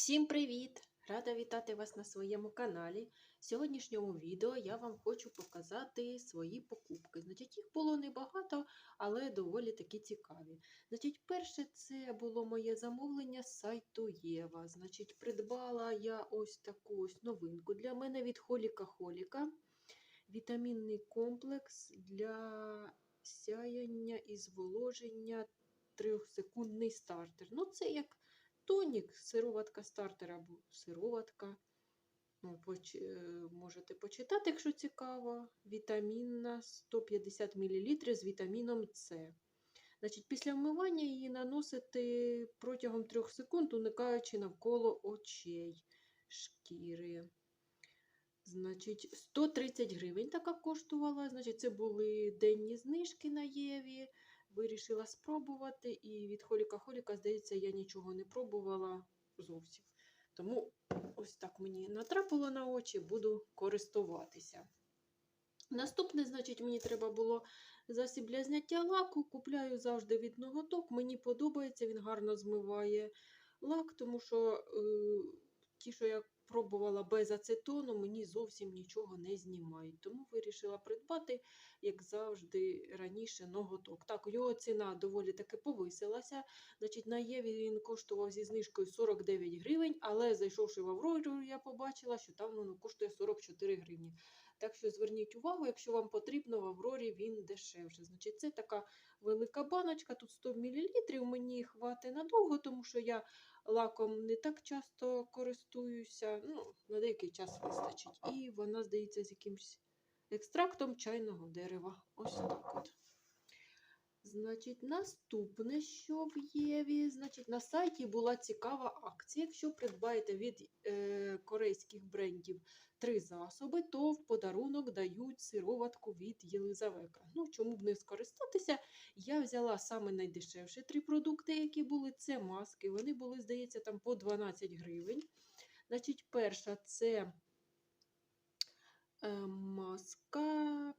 Всім привіт! Рада вітати вас на своєму каналі. В сьогоднішньому відео я вам хочу показати свої покупки. Значить, їх було небагато, але доволі таки цікаві. Значить, перше це було моє замовлення з сайту Єва. Значить, придбала я ось таку ось новинку для мене від Холіка Холіка. Вітамінний комплекс для сяяння і зволоження трьохсекундний стартер. Ну, це як тонік, сироватка стартер або сироватка. Ну, поч... е, Можете почитати, якщо цікаво. Вітамінна 150 мл з вітаміном С. Значить, після вмивання її наносити протягом 3 секунд, уникаючи навколо очей шкіри. Значить, 130 гривень така коштувала. Значить, це були денні знижки на Єві. Вирішила спробувати, і від Холіка Холіка, здається, я нічого не пробувала зовсім. Тому ось так мені натрапило на очі, буду користуватися. Наступне, значить, мені треба було засіб для зняття лаку. Купляю завжди від ноготок. Мені подобається, він гарно змиває лак, тому що е, ті, що я пробувала без ацетону, мені зовсім нічого не знімають. Тому вирішила придбати, як завжди, раніше ноготок. Так, його ціна доволі таки повисилася. Значить, на Єві він коштував зі знижкою 49 гривень, але зайшовши в Аврору, я побачила, що там воно коштує 44 гривні. Так що зверніть увагу, якщо вам потрібно, в Аврорі він дешевше. Значить, це така велика баночка, тут 100 мл. Мені хватить надовго, тому що я лаком не так часто користуюся. Ну, на деякий час вистачить. І вона, здається, з якимось екстрактом чайного дерева. Ось так от. Значить, наступне, що в Єві, значить, на сайті була цікава акція. Якщо придбаєте від е, корейських брендів три засоби, то в подарунок дають сироватку від Єлизавека. Ну, чому б не скористатися? Я взяла саме найдешевші три продукти, які були. Це маски. Вони були, здається, там по 12 гривень. Значить, перша це е, маска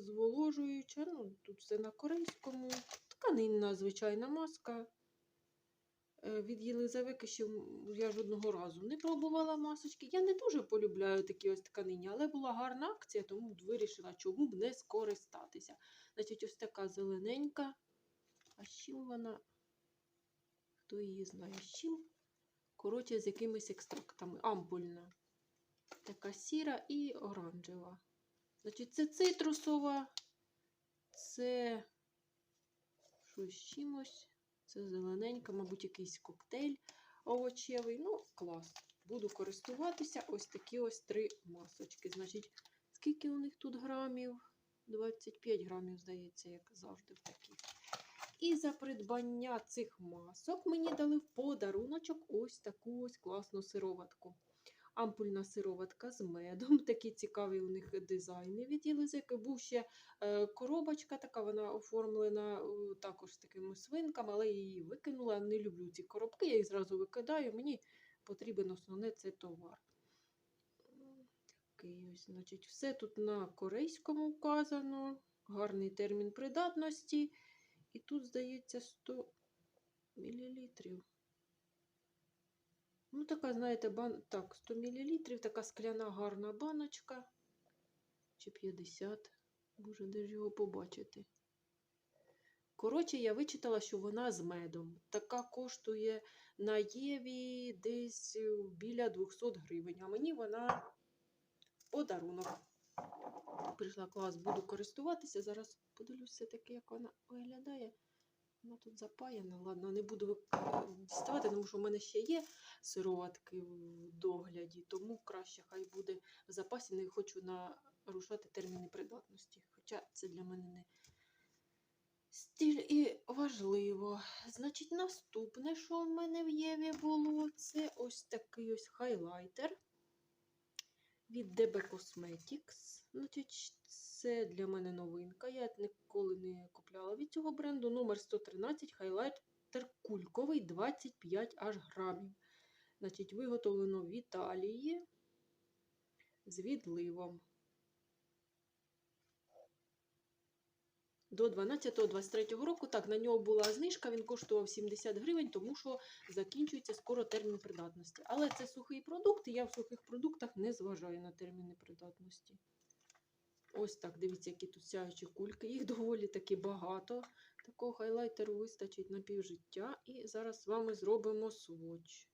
зволожуюча, ну, тут все на корейському. Тканинна звичайна маска. Е, Від Єлизавети ще я жодного разу не пробувала масочки. Я не дуже полюбляю такі ось тканині, але була гарна акція, тому вирішила, чому б не скористатися. Значить, ось така зелененька. А з чим вона? Хто її знає з чим? Коротше, з якимись екстрактами. Ампульна. Така сіра і оранжева. Значить, це цитрусова, це з чимось. Це зелененька, мабуть, якийсь коктейль овочевий. Ну, клас. Буду користуватися ось такі ось три масочки. Значить, скільки у них тут грамів? 25 грамів, здається, як завжди в таких. І за придбання цих масок мені дали в подаруночок ось таку ось класну сироватку. Ампульна сироватка з медом. Такі цікаві у них дизайни від. Був ще е, коробочка така, вона оформлена е, також такими свинками, але я її викинула. Не люблю ці коробки, я їх зразу викидаю. Мені потрібен основне це товар. Такий ось, значить, все тут на корейському вказано. Гарний термін придатності. І тут, здається, 100 мл. Ну, така, знаєте, бан... так, 100 мл, така скляна гарна баночка. Чи 50. Боже, де ж його побачити? Коротше, я вичитала, що вона з медом. Така коштує на Єві десь біля 200 гривень. А мені вона подарунок. Прийшла клас, буду користуватися. Зараз подивлюся все-таки, як вона виглядає. Вона тут запаяна. Ладно, не буду діставати, тому що в мене ще є сироватки в догляді, тому краще хай буде в запасі. Не хочу нарушати терміни придатності. Хоча це для мене не стіль і важливо. Значить, наступне, що в мене в Єві було, це ось такий ось хайлайтер від DB Cosmetics. Значить, це для мене новинка. Я ніколи не купляла від цього бренду. Номер 113 хайлайтер кульковий 25 аж грамів. Значить, виготовлено в Італії з відливом. До 12-23 року. Так, на нього була знижка, він коштував 70 гривень, тому що закінчується скоро термін придатності. Але це сухий продукт, і я в сухих продуктах не зважаю на терміни придатності. Ось так, дивіться, які тут сяючі кульки. Їх доволі таки багато. Такого хайлайтеру вистачить на півжиття. І зараз з вами зробимо сводч.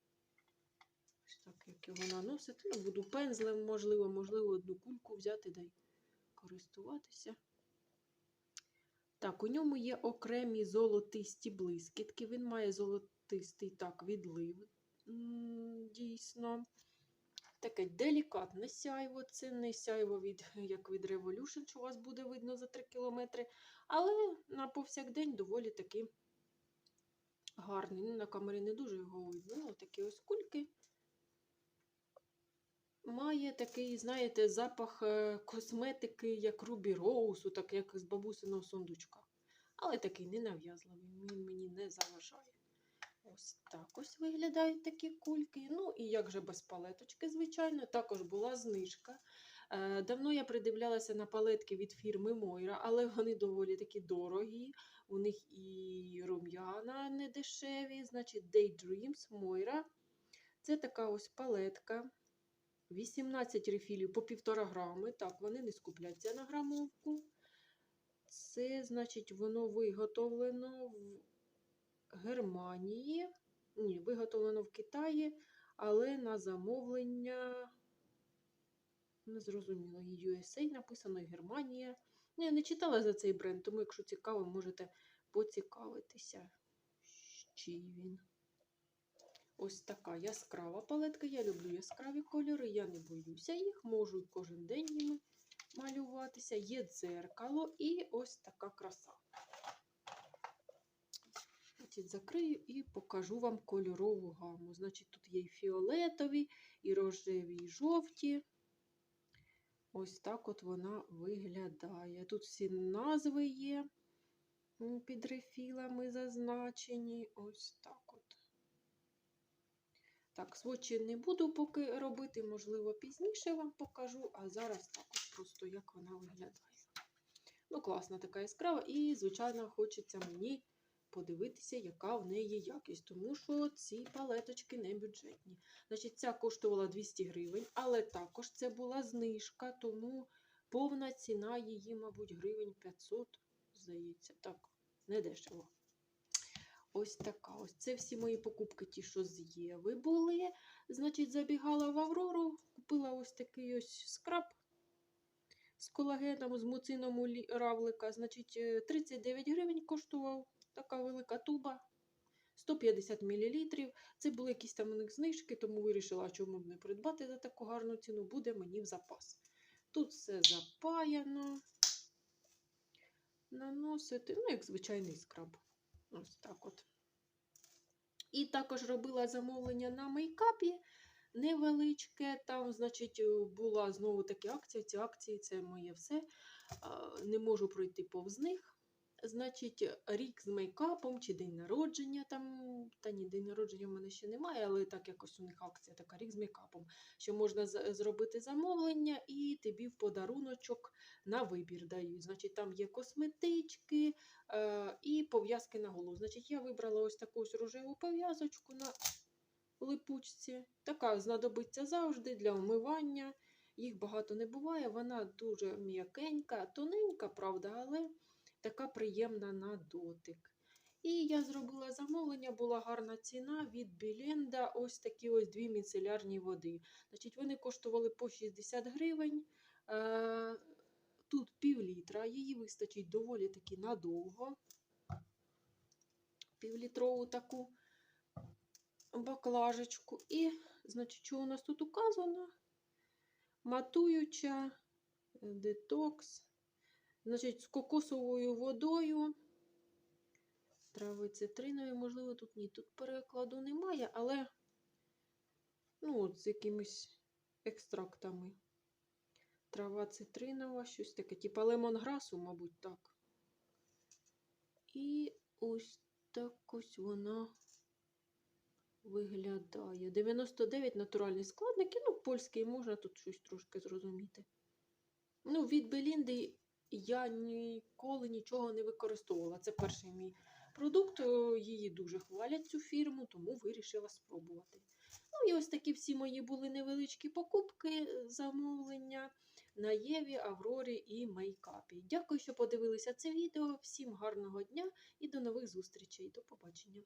Ось так, як його наносити. Ну, буду пензлем, можливо, можливо, одну кульку взяти да й користуватися. Так, у ньому є окремі золотисті блискітки. Він має золотистий так, відлив. Дійсно. Таке делікатне сяйво. Це не сяйво від, як від Revolution, що у вас буде видно за 3 кілометри. Але на повсякдень доволі таки гарний. Ну, на камері не дуже його видно. Ну, такі ось кульки. Має такий, знаєте, запах е, косметики, як Рубі Роузу, так як з бабусиного сундучка. Але такий ненав'язливий, він мені не заважає. Ось так ось виглядають такі кульки. Ну і як же без палеточки, звичайно, також була знижка. Е, Давно я придивлялася на палетки від фірми Мойра, але вони доволі такі дорогі. У них і рум'яна не дешеві, значить Daydreams Мойра. Це така ось палетка. 18 рефілів по 1,5 грами. Так, вони не скупляться на грамовку. Це, значить, воно виготовлено в Германії. Ні, виготовлено в Китаї, але на замовлення. Не зрозуміло, USA написано Германія. Ну, я не читала за цей бренд, тому, якщо цікаво, можете поцікавитися, чий він. Ось така яскрава палетка. Я люблю яскраві кольори, я не боюся їх, можу кожен день ними малюватися. Є дзеркало і ось така краса. Закрию і покажу вам кольорову гаму. Значить, тут є і фіолетові, і рожеві, і жовті. Ось так от вона виглядає. Тут всі назви є під рефілами зазначені. Ось так от. Так, свочі не буду поки робити, можливо, пізніше вам покажу, а зараз також просто як вона виглядає. Ну, класна така яскрава, і, звичайно, хочеться мені подивитися, яка в неї якість, тому що ці палеточки не бюджетні. Значить, ця коштувала 200 гривень, але також це була знижка, тому повна ціна її, мабуть, гривень 500, здається. Так, не дешево. Ось така. Ось це всі мої покупки, ті, що з Єви були. Значить, забігала в Аврору, купила ось такий ось скраб з колагеном, з муцином равлика. Значить, е, 39 гривень коштував така велика туба. 150 мл. Це були якісь там у них знижки, тому вирішила, чому б не придбати за таку гарну ціну, буде мені в запас. Тут все запаяно. Наносити, ну, як звичайний скраб. Ось так от. І також робила замовлення на мейкапі невеличке. Там, значить, е, була знову таки акція. Ці акції це моє все. Не можу пройти повз них. Значить, рік з мейкапом чи день народження там. Та ні, день народження в мене ще немає, але так якось у них акція така рік з мейкапом. Що можна зробити замовлення і тобі в подаруночок на вибір дають. Значить, там є косметички, е, і пов'язки на голову. Значить, я вибрала ось таку ось рожеву пов'язочку на липучці. Така знадобиться завжди для умивання. Їх багато не буває. Вона дуже м'якенька, тоненька, правда, але така приємна на дотик. І я зробила замовлення, була гарна ціна від Біленда. Ось такі ось дві міцелярні води. Значить, вони коштували по 60 гривень. Е, Тут пів літра, її вистачить доволі таки надовго. Півлітрову таку баклажечку. І, значить, що у нас тут указано? Матуюча, детокс. Значить, з кокосовою водою, трави цитриною, можливо, тут ні, тут перекладу немає, але ну, от з якимись екстрактами. Трава цитринова, щось таке, типа лемонграсу, мабуть, так. І ось так ось вона виглядає. 99 натуральні складники, ну, польський можна тут щось трошки зрозуміти. Ну, від Белінди я ніколи нічого не використовувала. Це перший мій продукт. Її дуже хвалять цю фірму, тому вирішила спробувати. Ну і ось такі всі мої були невеличкі покупки, е, замовлення на Єві, Аврорі і Мейкапі. Дякую, що подивилися це відео. Всім гарного дня і до нових зустрічей. До побачення.